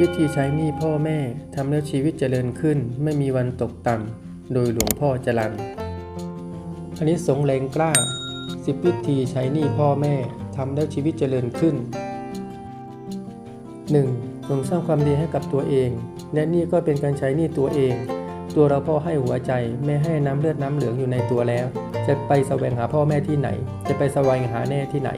วิธีใช้หนี้พ่อแม่ทำให้ชีวิตเจริญขึ้น ไม่มีวันตกต่ำโดยหลวงพ่อจรันอันนี้สงแรงกล้าสิบวิธีใช้หนี้พ่อแม่ทำให้ชีวิตเจริญขึ้น 1. จงสร้างความดีให้กับตัวเอง และนี่ก็เป็นการใช้หนี้ตัวเอง ตัวเราพ่อให้หัวใจแม่ให้น้ำเลือดน้ำเหลืองอยู่ในตัวแล้ว จะไปแสวงหาพ่อแม่ที่ไหน จะไปแสวงหาแน่ที่ไหน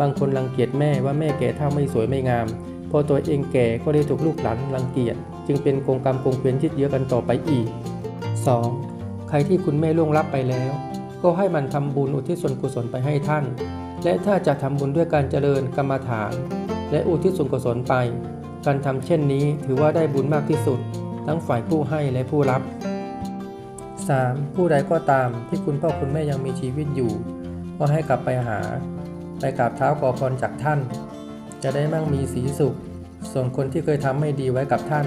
บางคนรังเกียจแม่ว่าแม่แก่เท่าไม่สวยไม่งาม พอตัวเองแก่ก็ได้ถูกลูกหลานรังเกียจจึงเป็นกงกรรมกงเวียนยึดเยื้อกันต่อไปอีก 2. ใครที่คุณแม่ล่วงลับไปแล้ว ก็ให้มันทำบุญอุทิศส่วนกุศลไปให้ท่าน และถ้าจะทำบุญด้วยการเจริญกรรมฐาน และอุทิศส่วนกุศลไป การทำเช่นนี้ถือว่าได้บุญมากที่สุด ทั้งฝ่ายผู้ให้และผู้รับ 3. ผู้ใดก็ตามที่คุณพ่อคุณแม่ยังมีชีวิตอยู่ ก็ให้กลับไปหา ไปกราบเท้าขอพรจากท่าน จะได้มั่งมีสีสุข ส่วนคนที่เคยทำไม่ดีไว้กับท่าน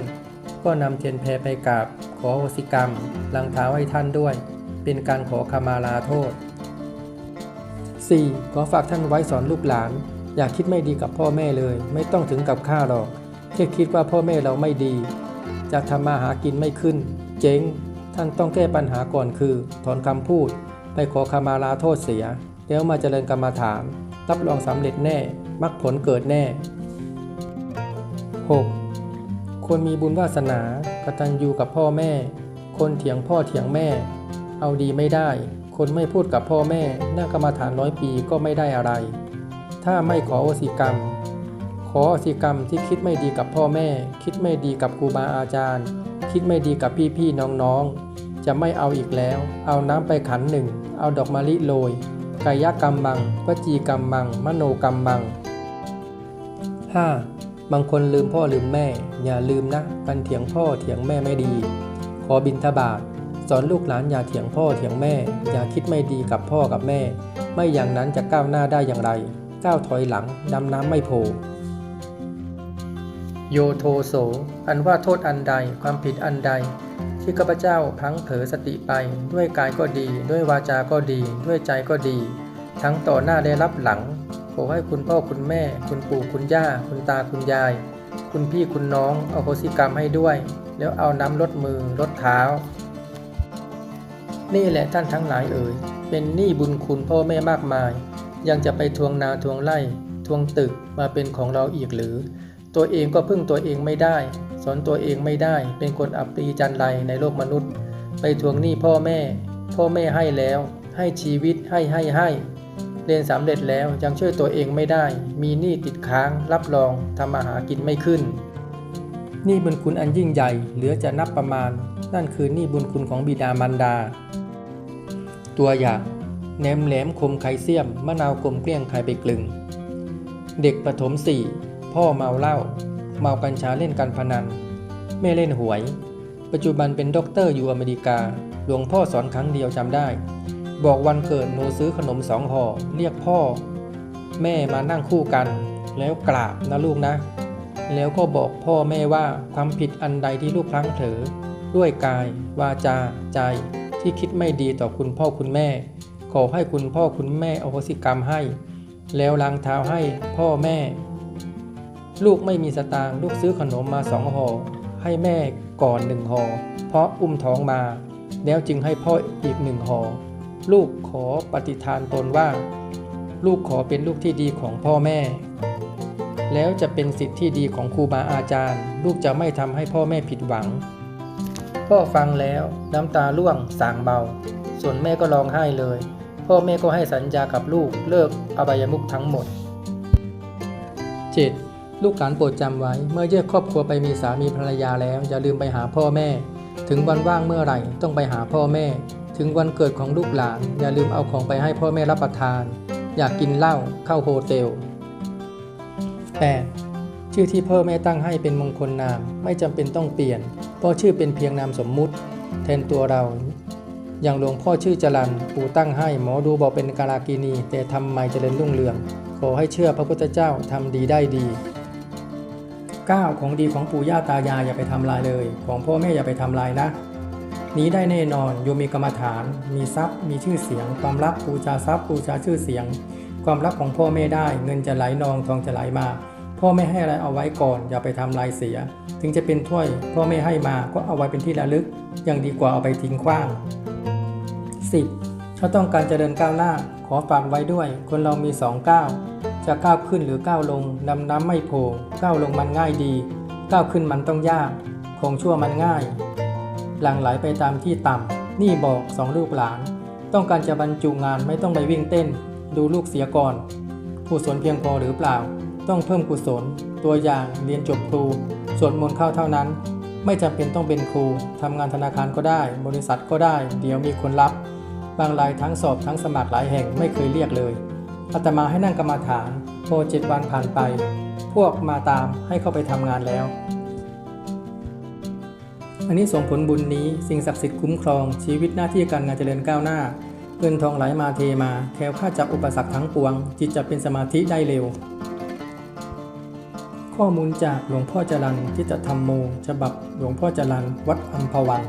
ก็นำเทียนแพไปกราบ ขอโหสิกรรม ลังเท้าให้ท่านด้วย เป็นการขอขมาลาโทษ 4. ขอฝากท่านไว้สอนลูกหลาน อย่าคิดไม่ดีกับพ่อแม่เลย ไม่ต้องถึงกับฆ่าหรอกแค่คิดว่าพ่อแม่เราไม่ดี จะทำมาหากินไม่ขึ้น เจ๊ง ท่านต้องแก้ปัญหาก่อนคือ ถอนคำพูด ไปขอขมาลาโทษเสีย แล้วมาเจริญกรรมฐาน รับรองสำเร็จแน่ มรรคผลเกิดแน่ 6. คนมีบุญวาสนากตัญญูกับพ่อแม่ คนเถียงพ่อเถียงแม่ เอาดีไม่ได้ คนไม่พูดกับพ่อแม่นั่งกรรมฐานร้อยปีก็ไม่ได้อะไร ถ้าไม่ขอโอสิกรรม ขออสิกรรมที่คิดไม่ดีกับพ่อแม่ คิดไม่ดีกับครูบาอาจารย์ คิดไม่ดีกับพี่ๆน้องๆจะไม่เอาอีกแล้ว เอาน้ำไปขันหนึ่ง เอาดอกมะลิโรย กายกรรมมังวจีกรรมมัง มโนกรรมมัง 5. บางคนลืมพ่อลืมแม่ อย่าลืมนะการเถียงพ่อเถียงแม่ไม่ดี ขอบินทบาทสอนลูกหลานอย่าเถียงพ่อเถียงแม่ อย่าคิดไม่ดีกับพ่อกับแม่ ไม่อย่างนั้นจะก้าวหน้าได้อย่างไร ก้าวถอยหลังดำน้ำไม่โผโยโทโส อันว่าโทษอันใดความผิดอันใด ที่ข้าพเจ้าพลังเผลอสติไปด้วยกายก็ดี ด้วยวาจาก็ดี ด้วยใจก็ดี ทั้งต่อหน้าและรับหลังขอให้คุณพ่อคุณแม่ คุณปู่คุณย่า คุณตาคุณยาย คุณพี่คุณน้องเอาโหสิกรรมให้ด้วย แล้วเอาน้ำลดมือลดเท้า นี่แหละท่านทั้งหลายเอ่ยเป็นหนี้บุญคุณพ่อแม่มากมาย ยังจะไปทวงนาทวงไร่ทวงตึกมาเป็นของเราอีกหรือ ตัวเองก็พึ่งตัวเองไม่ได้ สอนตัวเองไม่ได้ เป็นคนอับปรีจันไรในโลกมนุษย์ ไปทวงหนี้พ่อแม่ พ่อแม่ให้แล้ว ให้ชีวิตให้ให้ให้ เรียนสำเร็จแล้วยังช่วยตัวเองไม่ได้ มีหนี้ติดค้าง รับรองทำมาหากินไม่ขึ้นหนี้บุญคุณอันยิ่งใหญ่เหลือจะนับประมาณ นั่นคือหนี้บุญคุณของบิดามารดา ตัวอย่างแหนมแหลมคมไข่เสียมมะนาวกลมเกลี้ยงไข่ไปกลึง เด็กประถมสี่ พ่อเมาเหล้าเมากัญชาเล่นการพนัน แม่เล่นหวย ปัจจุบันเป็นด็อกเตอร์อยู่อเมริกา หลวงพ่อสอนครั้งเดียวจำได้ บอกวันเกิดหนูซื้อขนมสองห่อเรียกพ่อ แม่มานั่งคู่กัน แล้วกราบนะลูกนะ แล้วก็บอกพ่อแม่ว่าความผิดอันใดที่ลูกพลั้งเผลอด้วยกาย วาจา ใจ ที่คิดไม่ดีต่อคุณพ่อคุณแม่ ขอให้คุณพ่อคุณแม่อโหสิกรรมให้ แล้วล้างเท้าให้พ่อแม่ ลูกไม่มีสตางค์ลูกซื้อขนมมาสองห่อให้แม่ก่อนหนึ่งห่อเพราะอุ้มท้องมา แล้วจึงให้พ่ออีกหนึ่งห่อลูกขอปฏิฐานตนว่า ลูกขอเป็นลูกที่ดีของพ่อแม่ แล้วจะเป็นสิทธิ์ที่ดีของครูบาอาจารย์ ลูกจะไม่ทำให้พ่อแม่ผิดหวัง พ่อฟังแล้วน้ำตาร่วงสางเบา ส่วนแม่ก็ร้องไห้เลย พ่อแม่ก็ให้สัญญากับลูกเลิกอบายมุขทั้งหมด 7. ลูกหลานโปรดจำไว้ เมื่อแยกครอบครัวไปมีสามีภรรยาแล้ว อย่าลืมไปหาพ่อแม่ ถึงวันว่างเมื่อไหร่ต้องไปหาพ่อแม่ ถึงวันเกิดของลูกหลาน อย่าลืมเอาของไปให้พ่อแม่รับประทาน อยากกินเหล้าเข้าโฮเทล 8. ชื่อที่พ่อแม่ตั้งให้เป็นมงคลนาม ไม่จำเป็นต้องเปลี่ยน เพราะชื่อเป็นเพียงนามสมมุติ แทนตัวเรา อย่างหลวงพ่อชื่อจรันปู่ตั้งให้หมอดูบอกเป็นกาลากินี แต่ทำไมเจริญรุ่งเรือง ขอให้เชื่อพระพุทธเจ้าทำดีได้ดี 9. ของดีของปู่ย่าตายายอย่าไปทำลายเลย ของพ่อแม่อย่าไปทำลายนะ นี้ได้แน่นอนโยมมีกรรมฐาน มีทรัพย์ มีชื่อเสียง ความรักบูชาทรัพย์บูชาชื่อเสียง ความรักของพ่อแม่ได้ เงินจะไหลนองทองจะไหลมา พ่อไม่ให้อะไรเอาไว้ก่อน อย่าไปทำลายเสีย ถึงจะเป็นถ้วย พ่อไม่ให้มาก็เอาไว้เป็นที่ระลึกยังดีกว่าเอาไปทิ้งขว้าง 10. ถ้าต้องการเจริญก้าวหน้าขอฝากไว้ด้วย คนเรามีสองก้าว จะก้าวขึ้นหรือก้าวลงดำน้ำไม่โผล่ก้าวลงมันง่ายดี ก้าวขึ้นมันต้องยากคงชั่วมันง่าย หลังไหลไปตามที่ต่ำนี่บอกสองลูกหลาน ต้องการจะบรรจุงานไม่ต้องไปวิ่งเต้น ดูลูกเสียก่อนกุศลเพียงพอหรือเปล่า ต้องเพิ่มกุศล ตัวอย่างเรียนจบครูสวดมนต์เข้าเท่านั้น ไม่จำเป็นต้องเป็นครูทำงานธนาคารก็ได้ บริษัทก็ได้ เดี๋ยวมีคนรับ บางรายทั้งสอบทั้งสมัครหลายแห่งไม่เคยเรียกเลย อาตมาให้นั่งกรรมาฐาน พอเจ็ดวันผ่านไป พวกมาตามให้เข้าไปทำงานแล้ว อันนี้ส่งผลบุญนี้สิ่งศักดิ์สิทธิ์คุ้มครองชีวิตหน้าที่การงานเจริญก้าวหน้า เงินทองไหลมาเทมาแคล้วคลาจากอุปสรรคทั้งปวง จิตจะเป็นสมาธิได้เร็ว ข้อมูลจากหลวงพ่อจรันทิฏฐธรรมโมฉบับหลวงพ่อจรันวัดอัมพวัน